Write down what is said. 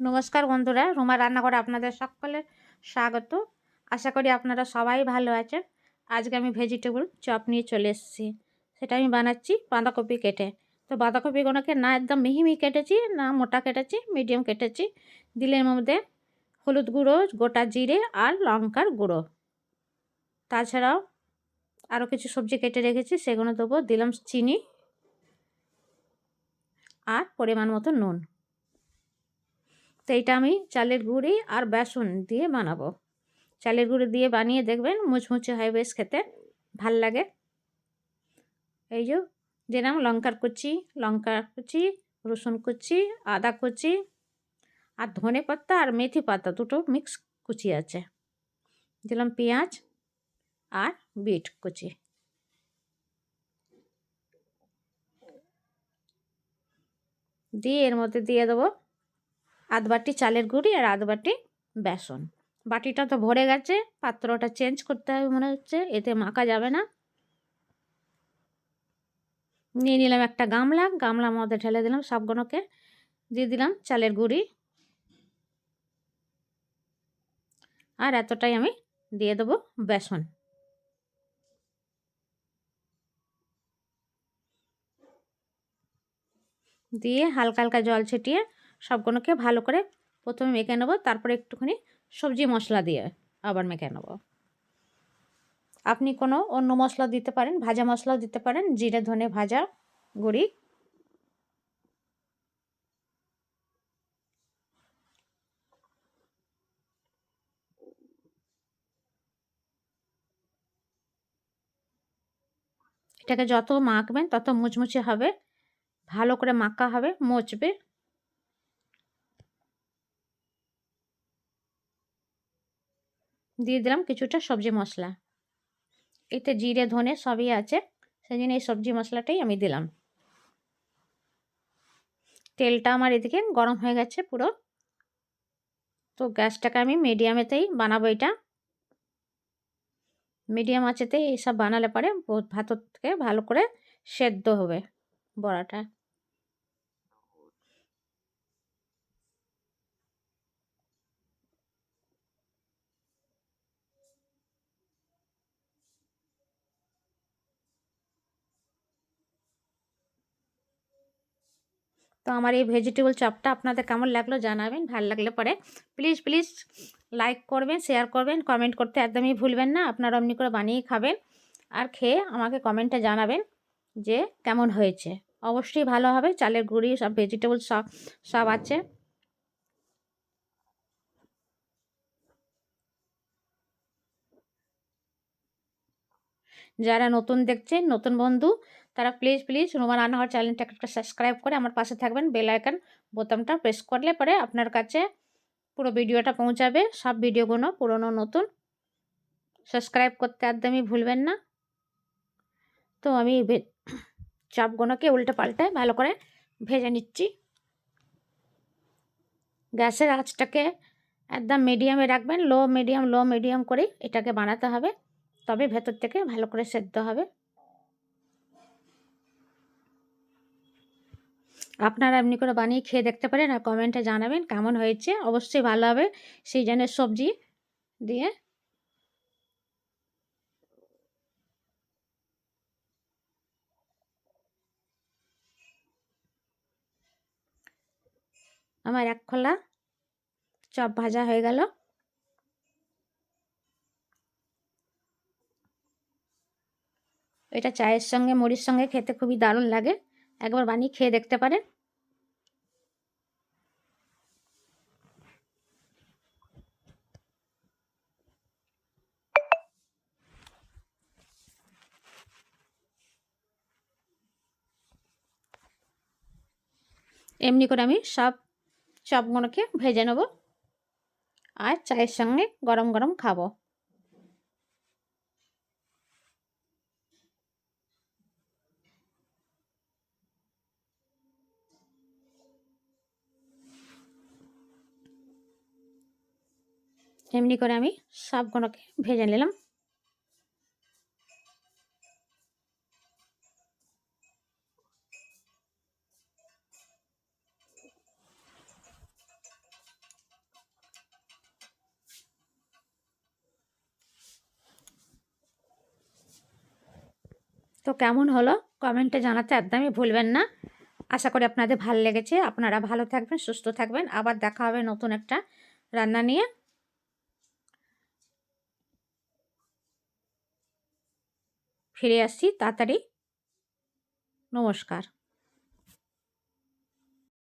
নমস্কার বন্ধুরা, রুমা রান্নাঘরে আপনাদের সকলের স্বাগত। আশা করি আপনারা সবাই ভালো আছেন। আজকে আমি ভেজিটেবল চপ নিয়ে চলে এসেছি। সেটা আমি বানাচ্ছি বাঁধাকপি কেটে। তো বাঁধাকপিগুলোকে না একদম মিহি মিহি কেটেছি, না মোটা কেটেছি মিডিয়াম কেটেছি। দিলের মধ্যে হলুদ গুঁড়ো, গোটা জিরে আর লঙ্কার গুঁড়ো। তাছাড়াও আরও কিছু সবজি কেটে রেখেছি, সেগুলো দেবো, দিলাম চিনি আর পরিমাণ মতো নুন। তো এইটা আমি চালের গুঁড়ি আর বেসন দিয়ে বানাবো। চালের গুঁড়ি দিয়ে বানিয়ে দেখবেন মুচমুচে হয় বেশ খেতে, ভালো লাগে। এই যে দিলাম লঙ্কার কুচি লঙ্কা কুচি, রসুন কুচি, আদা কুচি আর ধনে পাতা আর মেথি পাতা দুটো মিক্স কুচি আছে। দিলাম পেঁয়াজ আর বিট কুচি। দিয়ে এর মধ্যে দিয়ে দেবো আধ বাটি চালের গুঁড়ি আর আধ বাটি বেসন। বাটিটা তো ভরে গেছে, পাত্রটা চেঞ্জ করতে হবে মনে হচ্ছে, এতে মাখা যাবে না। নিয়ে নিলাম একটা গামলা, গামলার মধ্যে ঢেলে দিলাম সবগুলোকে, দিয়ে দিলাম চালের গুঁড়ি। আর এতটাই আমি দিয়ে দেবো বেসন। দিয়ে হালকা হালকা জল ছিটিয়ে সবগুলোকে ভালো করে প্রথমে মেখে নেব, তারপরে একটুখানি সবজি মশলা দিয়ে আবার মেখে নেব। আপনি কোনো অন্য মশলা দিতে পারেন, ভাজা মশলাও দিতে পারেন, জিরে, ধনে ভাজা, গুঁড়ি। এটাকে যত মাখবেন তত মুচমুচে হবে, ভালো করে মাখা হবে, মুচবে। দিয়ে দিলাম কিছুটা সবজি মশলা। এতে জিরে, ধনে সবই আছে। সেই জন্য এই সবজি মশলাটাই আমি দিলাম। তেলটা আমার এদিকে গরম হয়ে গেছে পুরো। তো গ্যাসটাকে আমি মিডিয়ামেতেই বানাবো এটা। মিডিয়াম আছেতে এইসব বানালে পরে ভাতর থেকে ভালো করে সেদ্ধ হবে বড়াটা। তো আমার এই ভেজিটেবল চপটা আপনাদের কেমন লাগল জানাবেন, ভালো লাগলে পরে প্লিজ প্লিজ লাইক করবেন শেয়ার করবেন কমেন্ট করতে একদমই ভুলবেন না, আপনারা অমনি করে বানিয়ে খাবেন আর খেয়ে আমাকে কমেন্টে জানাবেন যে কেমন হয়েছে। অবশ্যই ভালো হবে, চালের গুঁড়ি, সব ভেজিটেবল সব সব আছে। যারা নতুন দেখছেন, নতুন বন্ধু তারা প্লিজ প্লিজ রুমা রান্নাঘর চ্যানেলটাকে একটা সাবস্ক্রাইব করে আমার পাশে থাকবেন। বেল আইকন বোতামটা প্রেস করলে পরে আপনার কাছে পুরো ভিডিওটা পৌঁছাবে। সব ভিডিওগুলো পুরনো, নতুন। সাবস্ক্রাইব করতে একদমই ভুলবেন না। তো আমি চাপগুলোকে উল্টে পাল্টে ভালো করে ভেজে নিচ্ছি। গ্যাসের আঁচটাকে একদম মিডিয়ামে রাখবেন। লো মিডিয়াম লো মিডিয়াম করে এটাকে বানাতে হবে। তবে ভেতর থেকে ভালো করে সেদ্ধ হবে। আপনারা এমনি করে বানিয়ে খেয়ে দেখতে পারেন আর কমেন্টে জানাবেন কেমন হয়েছে। অবশ্যই ভালো হবে সিজনের সবজি দিয়ে। আমার এক খোলা চপ ভাজা হয়ে গেল। এটা চায়ের সঙ্গে, মুড়ির সঙ্গে খেতে খুবই দারুণ লাগে। একবার বানিয়ে খেয়ে দেখতে পারেন। এমনি করে আমি সব চপগুলোকে ভেজে নেব আর চায়ের সঙ্গে গরম গরম খাব। এমনি করে আমি সবগুলোকে ভেজে নিলাম। তো কেমন হলো? কমেন্টে জানাতে একদমই ভুলবেন না। আশা করি আপনাদের ভালো লেগেছে। আপনারা ভালো থাকবেন, সুস্থ থাকবেন। আবার দেখা হবে নতুন একটা রান্না নিয়ে। ফিরে আসছি তাড়াতাড়ি। নমস্কার।